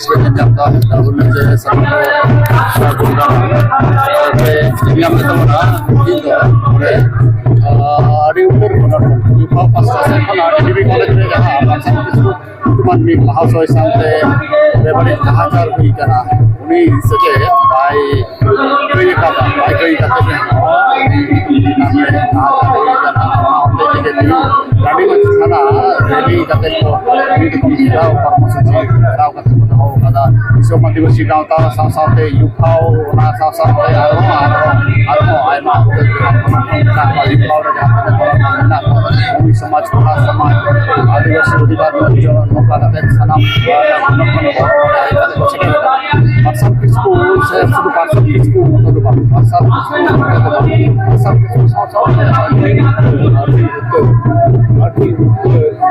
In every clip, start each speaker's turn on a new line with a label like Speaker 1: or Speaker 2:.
Speaker 1: విశ్లేషణ చేద్దాం డబ్బులు చేసేసాము అడిగి ఉంటారు ఫస్ట్ డిగ్రీ కాలేజ్ में रहा हमारे साथ किसको तुम्हारे में महासोय सांते बेबड़े कहाँ चार हुई करा उन्हें सके भाई कई का था भाई ada siapa tiba si dau tara sam te yu na sam sam te aro aro aro ai ma te na ma yu pau ra ja te bola na na bumi samaj kora samaj adivasi udhivar no jo no ka te sanam Asal kisku saya sudah pasal kisku untuk apa? Asal kisku untuk apa? Asal kisku sama-sama. Arti, arti, arti,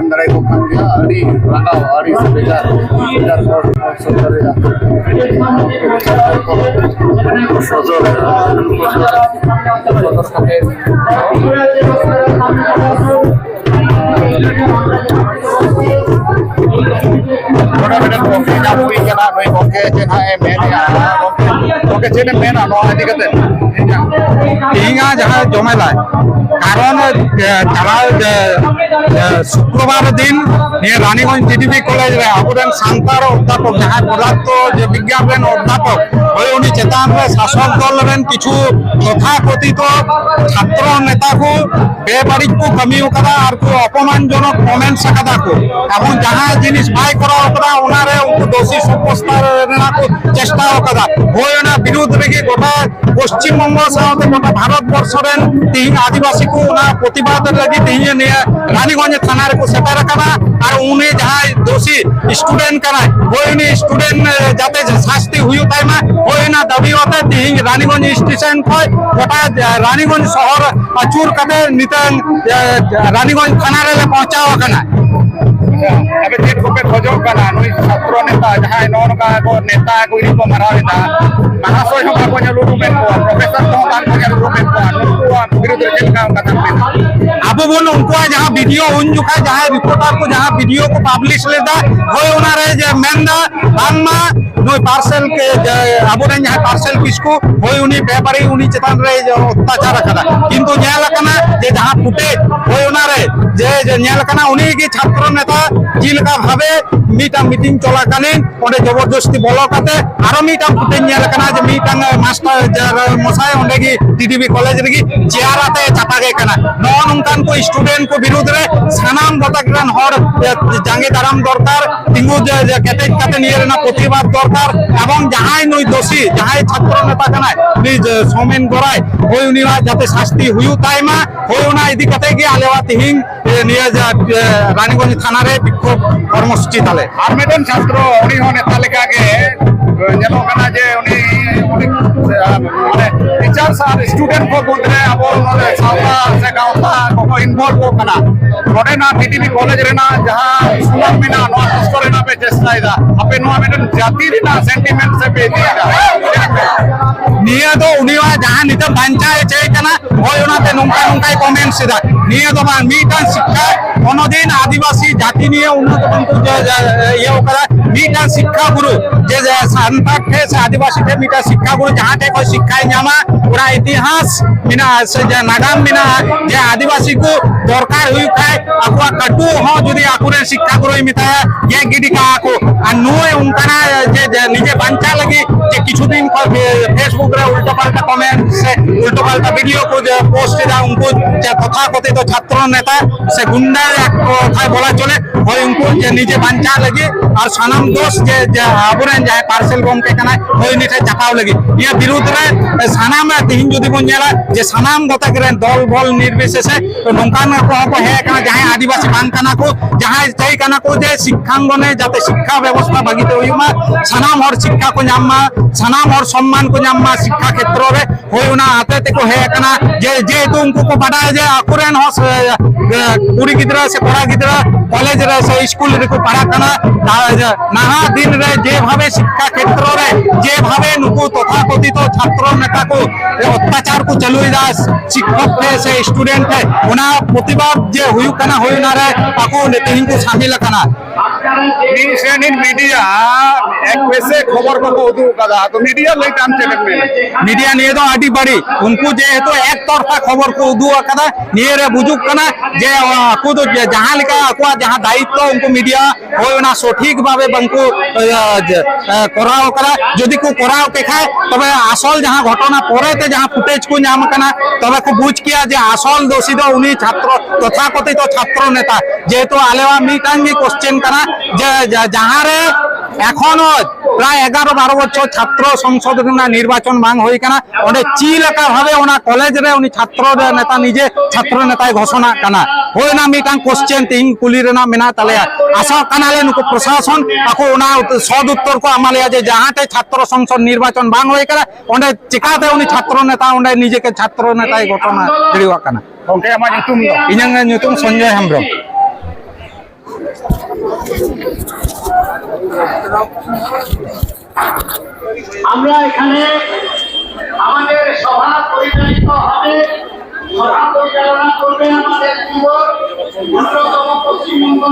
Speaker 1: అందరై ఒప్పంది ఆడి బాగా ఆడి బెజార్ బెజార్ সজল Orang-orang yang berpikir, nak berpikir, nak berpikir, ᱢᱚᱦᱟᱥᱚᱭ ᱠᱚ ᱪᱮᱛᱟᱱ ᱨᱮ ᱱᱚᱜᱼᱚ ᱱᱚᱝᱠᱟᱱᱟᱜ ᱱᱟᱦᱟᱪᱟᱨ ᱦᱩᱭᱩᱜ ᱠᱟᱱᱟ ᱱᱚᱣᱟ ᱫᱚ ᱯᱚᱥᱪᱤᱢ ᱵᱚᱨᱫᱷᱚᱢᱟᱱ ᱢᱚᱛᱚ ᱯᱚᱥᱪᱤᱢ ᱵᱚᱨᱫᱷᱚᱢᱟᱱ ᱢᱚᱛᱚ ᱨᱮᱱᱟᱜ ᱚᱱᱟ ᱢᱟᱦᱟ পশ্চিম বর্ধমান মাত্র না বাংলা এটা এটা জেলা এটা একটা স্টেট এটা স্টেট রে নongkana ঘটনা ko ছোট ঘটনা আর আবরেন আদিবাসী প্রশাসন ᱧᱟᱢ ᱫᱟᱲᱮᱭᱟᱠᱚ ᱠᱷᱟᱱ ᱜᱮ ᱟᱹᱰᱤ ᱨᱟᱸᱜᱟᱣ ᱟᱹᱰᱤ ᱵᱮᱡᱟᱨ ᱵᱮᱡᱟᱨ ᱦᱚᱲ ᱥᱚᱫᱚᱨᱮᱜᱼᱟ সদরেরা সদর কাপে ᱚᱱᱟ ᱢᱤᱫᱴᱮᱱ ᱜᱚᱝᱠᱮ ᱧᱟᱢ ᱦᱩᱭ ᱠᱟᱱᱟ ᱱᱩᱭ ᱜᱚᱝᱠᱮ ᱪᱮᱫ ᱦᱟᱸᱜ ᱮ ᱢᱮᱱᱮᱜᱼᱟ ᱜᱚᱝᱠᱮ ᱜᱚᱝᱠᱮ ᱪᱮᱫ ᱮᱢ ᱢᱮᱱᱟ ᱱᱚᱣᱟ ᱤᱫᱤ ᱠᱟᱛᱮ
Speaker 2: ᱛᱮᱦᱮᱧᱟᱜ ᱡᱟᱦᱟᱸ ᱡᱚᱢᱮᱞᱟᱭ কারণ চালা শুক্রবার দিন নিয়ে রানীগঞ্জ জিডিপি কলেজ রে আবরেন সান্তার অধ্যাপক যাহা পদার্থ যে বিজ্ঞান রেন অধ্যাপক ওই উনি চেতান রে শাসক দল রেন কিছু তথাকথিত ছাত্র নেতা কু বেবাড়িজ কু কামি কাদা আর কু অপমানজনক কমেন্টস কাদা কু এবং যাহা জিনিস বাই করা কাদা ওনারে উনকু দোষী সুপস্থারণা চেষ্টাও কথা হোয়না বিরোধ রেগে গোটা পশ্চিমবঙ্গ সাথে গোটা ভারতবর্ষরেন তিহিন আদিবাসীকে না প্রতিবাদ লাগি তিহিন রানীগঞ্জ থানার সেটার কানা আর উনি যাহাই দোষী স্টুডেন্ট কানায় হোয়নি স্টুডেন্ট যাতে শাস্তি হুয়ু তাই না হোয়না দাবি হতে তিহিন রানীগঞ্জ স্টেশন কয়, গোটা রানীগঞ্জ শহর চুর কাতে নিতেন রানীগঞ্জ থানারে পৌঁছাও কানা।
Speaker 1: আবে চেক করবে খোঁজো কানা নই no ka ko neta ko ito marami na mahasol yung kakonya lulumen ko professor ko ang kanya lulumen ko उनको आप विरुद्ध रचन का उनका कंप्लेन
Speaker 2: अब वो उनको जहाँ वीडियो उन चुका जहाँ रिपोर्टर को, जहाँ वीडियो को पब्लिश लेता वो उन्हारे मेंदा, बांगमा নই পার্সেল আবরেন যাহা পার্সেল কিসকু হই উনি ব্যাপারে উনি চেতান রে অত্যাচার আকানা কিন্তু নেল আকানা যে যাহা ফুটেজ হই উনারে যে নেল আকানা উনি কি ছাত্র নেতা জিলকা ভাবে মিটা মিটিং চলাকালীন ওনে জবরদস্তি বলকাতে আরও মিটা ফুটেজ নেল আকানা যে মিটাং মাস্টার মশাই ওনে কি টিডিবি কলেজ রে কি আতে চাপাগে কানা নন ᱱᱚᱝᱠᱟᱱ ᱠᱚ স্টুডেন্ট ᱠᱚ ᱵᱤᱨᱩᱫᱽ ᱨᱮ ᱥᱟᱱᱟᱢ ᱜᱚᱴᱟᱠ ᱨᱮᱱ ᱦᱚᱲ জাঙ্গে দারাম দরকার তিঙ্গু কেটেজ কাতে নিয়ে রেনা প্রতিবাদ দরকার এবং যাহাই নই দোষী যাহাই ছাত্র নেতা কানায় উনি সৌমেন গড়াই ওই উনি যাতে শাস্তি হুইউ তাই মা ওই ওনা ইদি কাতে গিয়ে আলেওয়া তিহিং নিয়ে রানীগঞ্জ থানারে বিক্ষোভ কর্মসূচি তালে
Speaker 1: ᱟᱨ ᱢᱤᱫᱴᱮᱱ ᱪᱷᱟᱛᱨᱚ ᱩᱱᱤ ᱦᱚᱸ ᱱᱮᱛᱟ ᱞᱮᱠᱟᱜᱮ ᱧᱮᱞᱚᱜ ᱠᱟᱱᱟ ᱡᱮ ᱩᱱᱤ মানে ટીચર્સ આર સ્ટુડન્ટ ᱠᱚ બોલતે અબો ઉનોને સાવતા સે ગાવતા કોકો ઇન્વોલ્વ કો કના નોડે ના પીટીબી કોલેજ રેના જહા સુનામ બિના નો અસ્તો રેના પે ચેસ્તા ઇદા આપે નો આમે જાતિ રીના સેન્ટિમેન્ટ સે પે દીગા
Speaker 2: નિયા તો ઉનીવા જહા નિતમ બાંચા છે કના હોય ઉનાતે નુંકા નુંકા કોમેન્ટ્સ ઇદા নিয়ে তোমার মিটান শিক্ষা কোনোদিন আদিবাসী জাতি নিয়ে উন্নত ইয়েও করা मीठा शिक्षा गुरु जे संताक थे आदिवासी थे मीठा शिक्षा गुरु जहाँ थे कोई शिक्षा नामा पूरा इतिहास मिना नागाम मिना जे आदिवासी को दरकार हुई खाए आकुआ कटु हो जुदी आकुरे शिक्षा गुरु मिता ये गिडी का आकु नुए उनकाना जे निजे बंचा लगी जे किछु दिन फेसबुक रे उल्टा पाल्टा कमेंट से उल्टा पाल्टा वीडियो को जे पोस्ट दा उनको जे तथा कथित छात्र नेता से गुंडा एक কথায় বলা চলে হয় উनको যে নিজে বাঞ্চা লাগে আর সানাম ᱥᱚᱱᱛᱳᱥ ᱡᱮ ᱟᱵᱚᱨᱮᱱ ᱡᱟᱦᱟᱸᱭ ᱯᱟᱨᱥᱮᱞ ᱜᱚᱢᱠᱮ ᱠᱟᱱᱟᱭ ᱦᱳᱭ ᱩᱱᱤ ᱴᱷᱮᱱ ᱪᱟᱯᱟᱣ ᱞᱟᱹᱜᱤᱫ ᱱᱤᱭᱟᱹ ᱵᱤᱨᱩᱫᱽ ᱨᱮ ᱥᱟᱱᱟᱢ ᱨᱮ ᱛᱮᱦᱮᱧ ᱡᱩᱫᱤ ᱵᱚᱱ ᱧᱮᱞᱟ ᱡᱮ ᱥᱟᱱᱟᱢ ᱜᱟᱛᱟᱠ ᱨᱮᱱ ᱫᱚᱞ ᱵᱚᱞ ᱱᱤᱨᱵᱤᱥᱮᱥᱮ ᱱᱚᱝᱠᱟᱱ ᱠᱚᱦᱚᱸ ᱠᱚ ᱦᱮᱡ ᱟᱠᱟᱱᱟ ᱡᱟᱦᱟᱸᱭ ᱟᱹᱫᱤᱵᱟᱹᱥᱤ ᱵᱟᱝ ᱠᱟᱱᱟ ᱠᱚ ᱡᱟᱦᱟᱸᱭ ᱪᱟᱹᱭ ᱠᱟᱱᱟ ᱠᱚ ᱡᱮ ᱥᱤᱠᱠᱷᱟᱝᱜᱚᱱᱮ ᱡᱟᱛᱮ ᱥᱤᱠᱠᱷᱟ ᱵᱮᱵᱚᱥᱛᱷᱟ ᱵᱷᱟᱹᱜᱤᱛᱮ ᱦᱩᱭᱩᱜ ᱢᱟ ᱥᱟᱱᱟᱢ ᱦᱚᱲ ᱥᱤᱠᱠᱷᱟ ᱠᱚ ᱧᱟᱢ ᱢᱟ ᱥᱟᱱᱟᱢ ᱦᱚᱲ ᱥᱚᱢᱢᱟᱱ ᱠᱚ ᱧᱟᱢ ᱢᱟ ᱥᱤᱠᱠᱷᱟ ᱠᱷᱮᱛᱨᱚ ᱨᱮ ᱦᱳᱭ ᱚᱱᱟ ᱟᱛᱮ ᱛᱮᱠᱚ ᱦᱮᱡ ᱟᱠᱟᱱᱟ ᱡᱮ ᱡᱮᱦᱮᱛᱩ ᱩᱱᱠᱩ ᱠᱚ ᱵᱟᱰᱟᱭᱟ ᱡᱮ ᱟᱠᱚᱨᱮᱱ ᱦᱚᱸ ᱠᱩᱲᱤ ᱜᱤᱫᱽᱨᱟᱹ ᱥᱮ ᱠᱚᱲᱟ ᱜᱤᱫᱽᱨᱟᱹ કોલેજ રહેશે સ્કૂલ રહેશે પાડાખાના નાના દિન રે જે ભાવે શિક્ષા ક્ષેત્ર રે જે ભાવે નુકુ તથાકથિત છાત્રો નેતાકુ અત્યાચાર કુ ચલુઈ જા શિક્ષક છે સે સ્ટુડન્ટ છે ઓના પ્રતિવાદ જે હુયું કના હુયું ના રે પાકુ નેતિહિન કુ સામિલ કના
Speaker 1: मी श्रेणीत मीडिया एक वैसे खबर को कौतुक का था तो मीडिया ले काम चेक में
Speaker 2: मीडिया नहीं तो आटी पड़ी उनको जे है तो एक तरफा खबर को दुआ का था नहीं रे बुजुक कना जे खुद जहां लिखा अकुआ जहां दायित्व उनको मीडिया हो ना সঠিক ভাবে বাংকু করা করা যদি কো করা কেখা তবে আসল যাহা ঘটনা পরেতে যাহা ফুটেজ কো নাম কানা তবে কো বুঝ কিয়া যে আসল দোষী দো উনি ছাত্র তথাকথিত ছাত্র নেতা যেহেতু আলেওয়া মিটাঙ্গি কোশ্চেন কানা যাহারে এখনও প্রায় এগারো বারো বছর ছাত্র সংসদ নির্বাচন বাং হয়ে কেনা ওনে চি লেখা ভাবে ওনা কলেজ রে উনি ছাত্র নেতা নিজে ছাত্র নেতায় ঘোষণা কানা। হয়ে না মিটাং কোশ্চেন তিন কুলি রেনা মেনা তালে আশা কানালে নুকু প্রশাসন আকো ওনা সদ উত্তর কো আমালিয়া যে যাহাতে ছাত্র সংসদ নির্বাচন বাং হয়ে কেনা ওনে চিকাতে উনি ছাত্র নেতা ওনে নিজেকে ছাত্র নেতায় ঘটনা দিওয়া কানা।
Speaker 1: ᱜᱚᱝᱠᱮ ᱟᱢᱟᱜ ᱧᱩᱛᱩᱢ
Speaker 2: ᱤᱧᱟᱹᱜ ᱧᱩᱛᱩᱢ ᱥᱚᱧᱡᱚᱭ ᱦᱮᱢᱵᱨᱚᱢ
Speaker 3: আমরা এখানে আমাদের সভা পরিচালিত হবে। সভা পরিচালনা করবে আমাদের যুব অন্যতম পশ্চিমবঙ্গ